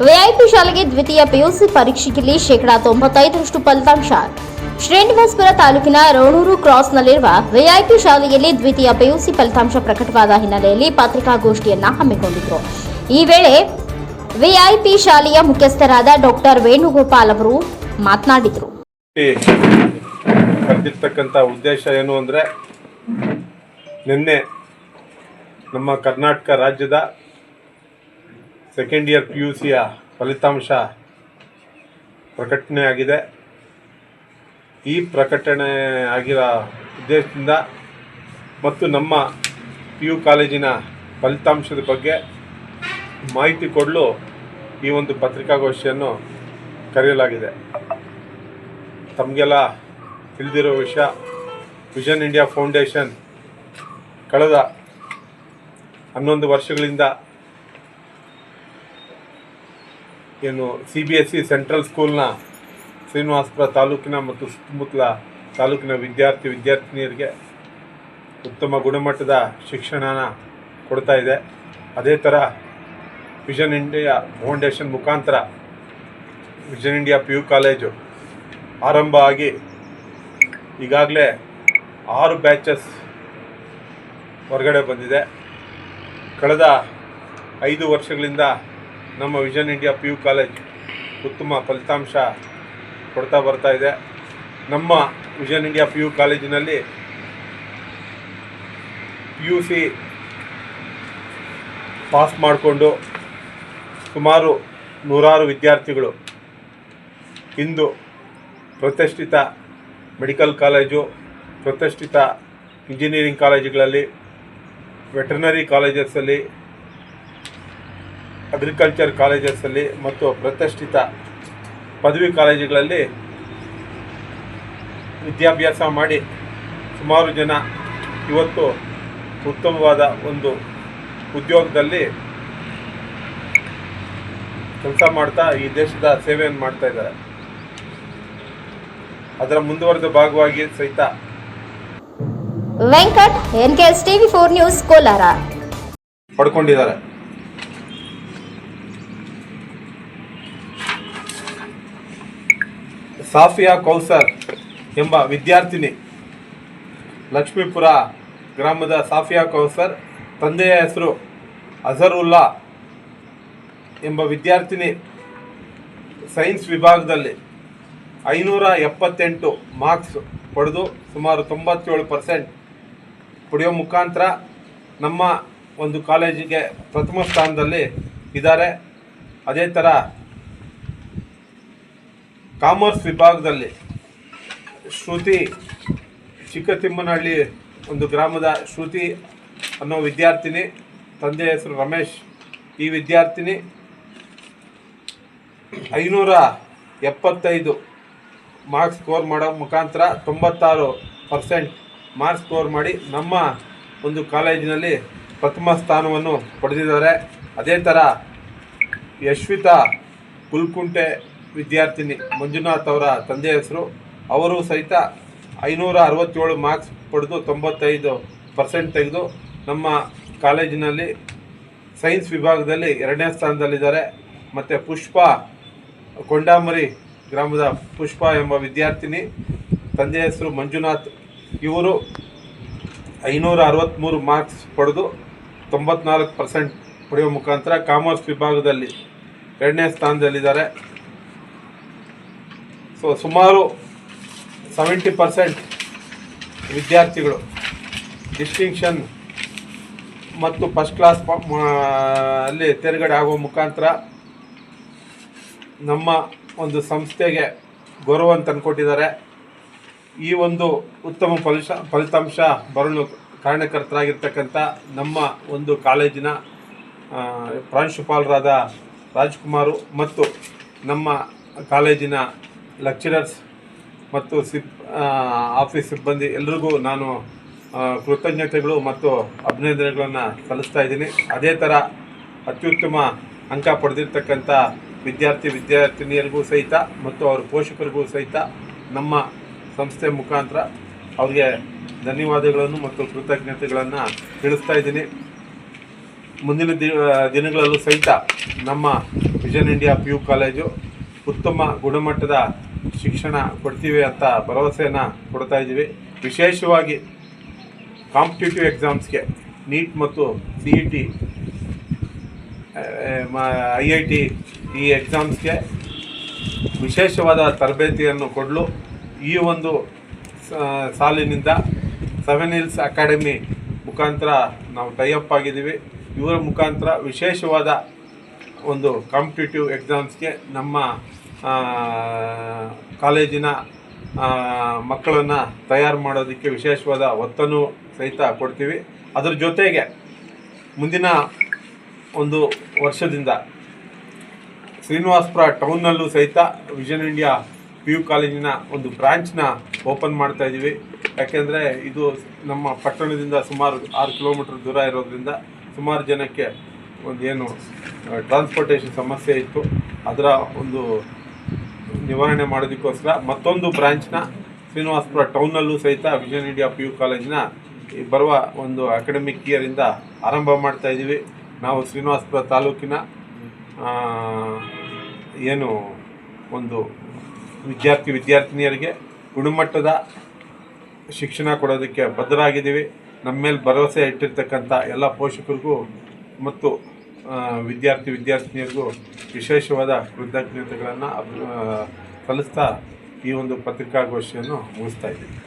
VIP ಶಾಲೆಗೆ ದ್ವಿತೀಯ PUC ಪರೀಕ್ಷೆಯಲ್ಲಿ ಶೇಕಡಾ ತೊಂಬತ್ತೈದರಷ್ಟು ಫಲಿತಾಂಶ. ಶ್ರೀನಿವಾಸಪುರ ತಾಲೂಕಿನ ರೋಣೂರು ಕ್ರಾಸ್ನಲ್ಲಿರುವ ವಿಐಪಿ ಶಾಲೆಯಲ್ಲಿ ದ್ವಿತೀಯ ಪಿಯುಸಿ ಫಲಿತಾಂಶ ಪ್ರಕಟವಾದ ಹಿನ್ನೆಲೆಯಲ್ಲಿ ಪತ್ರಿಕಾಗೋಷ್ಠಿಯನ್ನ ಹಮ್ಮಿಕೊಂಡಿದ್ರು. ಈ ವೇಳೆ ವಿಐಪಿ ಶಾಲೆಯ ಮುಖ್ಯಸ್ಥರಾದ ಡಾಕ್ಟರ್ ವೇಣುಗೋಪಾಲ್ ಅವರು ಮಾತನಾಡಿದರು. ಉದ್ದೇಶ ಏನು ಅಂದ್ರೆ ನಿನ್ನೆ ನಮ್ಮ ಕರ್ನಾಟಕ ರಾಜ್ಯದ ಸೆಕೆಂಡ್ ಇಯರ್ ಪಿ ಯು ಸಿಯ ಫಲಿತಾಂಶ ಪ್ರಕಟಣೆ ಆಗಿದೆ. ಈ ಪ್ರಕಟಣೆ ಆಗಿರೋ ಉದ್ದೇಶದಿಂದ ಮತ್ತು ನಮ್ಮ ಪಿ ಯು ಕಾಲೇಜಿನ ಫಲಿತಾಂಶದ ಬಗ್ಗೆ ಮಾಹಿತಿ ಕೊಡಲು ಈ ಒಂದು ಪತ್ರಿಕಾಗೋಷ್ಠಿಯನ್ನು ಕರೆಯಲಾಗಿದೆ. ತಮಗೆಲ್ಲ ತಿಳಿದಿರೋ ವಿಷಯ ವಿಷನ್ ಇಂಡಿಯಾ ಫೌಂಡೇಶನ್ ಕಳೆದ ಹನ್ನೊಂದು ವರ್ಷಗಳಿಂದ ಏನು C B S C central ಸ್ಕೂಲ್ನ ಶ್ರೀನಿವಾಸಪುರ ತಾಲೂಕಿನ ಮತ್ತು ಸುತ್ತಮುತ್ತಲ ತಾಲೂಕಿನ ವಿದ್ಯಾರ್ಥಿ ವಿದ್ಯಾರ್ಥಿನಿಯರಿಗೆ ಉತ್ತಮ ಗುಣಮಟ್ಟದ ಶಿಕ್ಷಣನ ಕೊಡ್ತಾ ಇದೆ. ಅದೇ ಥರ ವಿಷನ್ ಇಂಡಿಯಾ ಫೌಂಡೇಶನ್ ಮುಖಾಂತರ vision India P U college ಆರಂಭ ಆಗಿ ಈಗಾಗಲೇ ಆರು ಬ್ಯಾಚಸ್ ಹೊರಗಡೆ ಬಂದಿದೆ. ಕಳೆದ ಐದು ವರ್ಷಗಳಿಂದ ನಮ್ಮ vision India P U college ಉತ್ತಮ ಫಲಿತಾಂಶ ಕೊಡ್ತಾ ಬರ್ತಾ ಇದೆ. ನಮ್ಮ ವಿಷನ್ ಇಂಡಿಯಾ ಪಿ ಯು ಕಾಲೇಜಿನಲ್ಲಿ ಪಿ ಯು ಸಿ ಪಾಸ್ ಮಾಡಿಕೊಂಡು ಸುಮಾರು ನೂರಾರು ವಿದ್ಯಾರ್ಥಿಗಳು ಇಂದು ಪ್ರತಿಷ್ಠಿತ ಮೆಡಿಕಲ್ ಕಾಲೇಜು, ಪ್ರತಿಷ್ಠಿತ ಇಂಜಿನಿಯರಿಂಗ್ ಕಾಲೇಜುಗಳಲ್ಲಿ, ವೆಟರ್ನರಿ ಕಾಲೇಜಸಲ್ಲಿ ಅಗ್ರಿಕಲ್ಚರ್ ಕಾಲೇಜಸಲ್ಲಿ ಮತ್ತು ಪ್ರತಿಷ್ಠಿತ ಪದವಿ ಕಾಲೇಜುಗಳಲ್ಲಿ ವಿದ್ಯಾಭ್ಯಾಸ ಮಾಡಿ ಸುಮಾರು ಜನ ಇವತ್ತು ಉತ್ತಮವಾದ ಒಂದು ಉದ್ಯೋಗದಲ್ಲಿ ಕೆಲಸ ಮಾಡ್ತಾ ಈ ದೇಶದ ಸೇವೆಯನ್ನು ಮಾಡ್ತಾ ಇದ್ದಾರೆ. ಅದರ ಮುಂದುವರೆದ ಭಾಗವಾಗಿ ಸಹಿತ. Venkat NKS TV four news Kolar. ಪಡ್ಕೊಂಡಿದ್ದಾರೆ. ಸಾಫಿಯಾ Kausar ಎಂಬ ವಿದ್ಯಾರ್ಥಿನಿ ಲಕ್ಷ್ಮೀಪುರ ಗ್ರಾಮದ ಸಾಫಿಯಾ ಕೌಸರ್ ತಂದೆಯ ಹೆಸರು ಅಜರುಲ್ಲಾ ಎಂಬ ವಿದ್ಯಾರ್ಥಿನಿ ಸೈನ್ಸ್ ವಿಭಾಗದಲ್ಲಿ ಐನೂರ ಎಪ್ಪತ್ತೆಂಟು ಮಾರ್ಕ್ಸ್ ಪಡೆದು ಸುಮಾರು ತೊಂಬತ್ತೇಳು ಪರ್ಸೆಂಟ್ ಪಡೆಯೋ ಮುಖಾಂತರ ನಮ್ಮ ಒಂದು ಕಾಲೇಜಿಗೆ ಪ್ರಥಮ ಸ್ಥಾನದಲ್ಲಿ ಇದ್ದಾರೆ. ಅದೇ ಥರ ಕಾಮರ್ಸ್ ವಿಭಾಗದಲ್ಲಿ ಶ್ರುತಿ ಚಿಕ್ಕತಿಮ್ಮನಹಳ್ಳಿ ಒಂದು ಗ್ರಾಮದ ಶ್ರುತಿ ಅನ್ನೋ ವಿದ್ಯಾರ್ಥಿನಿ. ತಂದೆ ಹೆಸರು ರಮೇಶ್. ಈ ವಿದ್ಯಾರ್ಥಿನಿ ಐನೂರ ಎಪ್ಪತ್ತೈದು ಮಾರ್ಕ್ಸ್ ಸ್ಕೋರ್ ಮಾಡೋ ಮುಖಾಂತರ ತೊಂಬತ್ತಾರು ಪರ್ಸೆಂಟ್ ಮಾರ್ಕ್ಸ್ ಸ್ಕೋರ್ ಮಾಡಿ ನಮ್ಮ ಒಂದು ಕಾಲೇಜಿನಲ್ಲಿ ಪ್ರಥಮ ಸ್ಥಾನವನ್ನು ಪಡೆದಿದ್ದಾರೆ. ಅದೇ ಥರ ಯಶ್ವಿತಾ ಕುಲ್ಕುಂಟೆ ವಿದ್ಯಾರ್ಥಿನಿ ಮಂಜುನಾಥ್ ಅವರ ತಂದೆ ಹೆಸರು. ಅವರು ಸಹಿತ ಐನೂರ ಅರವತ್ತೇಳು ಮಾರ್ಕ್ಸ್ ಪಡೆದು ತೊಂಬತ್ತೈದು ಪರ್ಸೆಂಟ್ ತೆಗೆದು ನಮ್ಮ ಕಾಲೇಜಿನಲ್ಲಿ ಸೈನ್ಸ್ ವಿಭಾಗದಲ್ಲಿ ಎರಡನೇ ಸ್ಥಾನದಲ್ಲಿದ್ದಾರೆ. ಮತ್ತು ಪುಷ್ಪ ಕೊಂಡಾಮರಿ ಗ್ರಾಮದ ಪುಷ್ಪ ಎಂಬ ವಿದ್ಯಾರ್ಥಿನಿ ತಂದೆ ಹೆಸರು ಮಂಜುನಾಥ್. ಇವರು ಐನೂರ ಅರವತ್ತ್ಮೂರು ಮಾರ್ಕ್ಸ್ ಪಡೆದು ತೊಂಬತ್ನಾಲ್ಕು ಪರ್ಸೆಂಟ್ ಪಡೆಯುವ ಮುಖಾಂತರ ಕಾಮರ್ಸ್ ವಿಭಾಗದಲ್ಲಿ ಎರಡನೇ ಸ್ಥಾನದಲ್ಲಿದ್ದಾರೆ. ಸೊ ಸುಮಾರು ಸೆವೆಂಟಿ ಪರ್ಸೆಂಟ್ ವಿದ್ಯಾರ್ಥಿಗಳು ಡಿಸ್ಟಿಂಕ್ಷನ್ ಮತ್ತು ಫಸ್ಟ್ ಕ್ಲಾಸ್ ಅಲ್ಲಿ ತೇರ್ಗಡೆ ಆಗುವ ಮುಖಾಂತರ ನಮ್ಮ ಒಂದು ಸಂಸ್ಥೆಗೆ ಗೌರವ ತಂದುಕೊಟ್ಟಿದ್ದಾರೆ. ಈ ಒಂದು ಉತ್ತಮ ಫಲಿಶ, ಫಲಿತಾಂಶ ಬರಲು ಕಾರಣಕರ್ತರಾಗಿರ್ತಕ್ಕಂಥ ನಮ್ಮ ಒಂದು ಕಾಲೇಜಿನ ಪ್ರಾಂಶುಪಾಲರಾದ ರಾಜ್ಕುಮಾರು ಮತ್ತು ನಮ್ಮ ಕಾಲೇಜಿನ ಲೆಕ್ಚರರ್ಸ್ ಮತ್ತು ಸಿಬ್ ಆಫೀಸ್ ಸಿಬ್ಬಂದಿ ಎಲ್ರಿಗೂ ನಾನು ಕೃತಜ್ಞತೆಗಳು ಮತ್ತು ಅಭಿನಂದನೆಗಳನ್ನು ಸಲ್ಲಿಸ್ತಾ ಇದ್ದೀನಿ. ಅದೇ ಥರ ಅತ್ಯುತ್ತಮ ಅಂಕ ಪಡೆದಿರ್ತಕ್ಕಂಥ ವಿದ್ಯಾರ್ಥಿ, ವಿದ್ಯಾರ್ಥಿನಿಯರಿಗೂ ಸಹಿತ ಮತ್ತು ಅವ್ರ ಪೋಷಕರಿಗೂ ಸಹಿತ ನಮ್ಮ ಸಂಸ್ಥೆ ಮುಖಾಂತರ ಅವ್ರಿಗೆ ಧನ್ಯವಾದಗಳನ್ನು ಮತ್ತು ಕೃತಜ್ಞತೆಗಳನ್ನು ತಿಳಿಸ್ತಾ ಇದ್ದೀನಿ. ಮುಂದಿನ ದಿನಗಳಲ್ಲೂ ಸಹಿತ ನಮ್ಮ vision India P U college ಉತ್ತಮ ಗುಣಮಟ್ಟದ ಶಿಕ್ಷಣ ಕೊಡ್ತೀವಿ ಅಂತ ಭರವಸೆಯನ್ನು ಕೊಡ್ತಾ ಇದ್ದೀವಿ. ವಿಶೇಷವಾಗಿ ಕಾಂಪಿಟೇಟಿವ್ ಎಕ್ಸಾಮ್ಸ್ಗೆ ನೀಟ್ ಮತ್ತು C E T I I T ಈ ಎಕ್ಸಾಮ್ಸ್ಗೆ ವಿಶೇಷವಾದ ತರಬೇತಿಯನ್ನು ಕೊಡಲು. ಈ ಒಂದು ಸಾಲಿನಿಂದ ಸೆವೆನ್ ಹಿಲ್ಸ್ ಅಕಾಡೆಮಿ ಮುಖಾಂತರ ನಾವು ಟೈಅಪ್ ಆಗಿದ್ದೀವಿ. ಇವರ ಮುಖಾಂತರ ವಿಶೇಷವಾದ ಒಂದು ಕಾಂಪಿಟೇಟಿವ್ ಎಕ್ಸಾಮ್ಸ್ಗೆ ನಮ್ಮ ಕಾಲೇಜಿನ ಮಕ್ಕಳನ್ನು ತಯಾರು ಮಾಡೋದಕ್ಕೆ ವಿಶೇಷವಾದ ಒತ್ತನ್ನು ಸಹಿತ ಕೊಡ್ತೀವಿ. ಅದರ ಜೊತೆಗೆ ಮುಂದಿನ ಒಂದು ವರ್ಷದಿಂದ ಶ್ರೀನಿವಾಸಪುರ ಟೌನ್ನಲ್ಲೂ ಸಹಿತ ವಿಷನ್ ಇಂಡಿಯಾ ಪಿ ಯು ಕಾಲೇಜಿನ ಒಂದು ಬ್ರಾಂಚ್ನ ಓಪನ್ ಮಾಡ್ತಾ ಇದ್ದೀವಿ. ಯಾಕೆಂದರೆ ಇದು ನಮ್ಮ ಪಟ್ಟಣದಿಂದ ಸುಮಾರು ಆರು ಕಿಲೋಮೀಟರ್ ದೂರ ಇರೋದ್ರಿಂದ ಸುಮಾರು ಜನಕ್ಕೆ ಒಂದು ಏನು ಟ್ರಾನ್ಸ್ಪೋರ್ಟೇಷನ್ ಸಮಸ್ಯೆ ಇತ್ತು. ಅದರ ಒಂದು ನಿವಾರಣೆ ಮಾಡೋದಕ್ಕೋಸ್ಕರ ಮತ್ತೊಂದು ಬ್ರಾಂಚ್ನ ಶ್ರೀನಿವಾಸಪುರ ಟೌನ್ನಲ್ಲೂ ಸಹಿತ ವಿಷನ್ ಇಂಡಿಯಾ ಪಿ ಯು ಕಾಲೇಜಿನ ಬರುವ ಒಂದು ಅಕಾಡೆಮಿಕ್ ಇಯರಿಂದ ಆರಂಭ ಮಾಡ್ತಾ ಇದ್ದೀವಿ ನಾವು ಶ್ರೀನಿವಾಸಪುರ ತಾಲೂಕಿನ ಏನು ಒಂದು ವಿದ್ಯಾರ್ಥಿ ವಿದ್ಯಾರ್ಥಿನಿಯರಿಗೆ ಗುಣಮಟ್ಟದ ಶಿಕ್ಷಣ ಕೊಡೋದಕ್ಕೆ ಬದ್ಧರಾಗಿದ್ದೀವಿ. ನಮ್ಮ ಮೇಲೆ ಭರವಸೆ ಇಟ್ಟಿರ್ತಕ್ಕಂಥ ಎಲ್ಲ ಪೋಷಕರಿಗೂ ಮತ್ತು ವಿದ್ಯಾರ್ಥಿ ವಿದ್ಯಾರ್ಥಿನಿಯರಿಗೂ ವಿಶೇಷವಾದ ಕೃತಜ್ಞತೆಗಳನ್ನು ಸಲ್ಲಿಸ್ತಾ ಈ ಒಂದು ಪತ್ರಿಕಾಗೋಷ್ಠಿಯನ್ನು ಮುಗಿಸ್ತಾ ಇದ್ದೀವಿ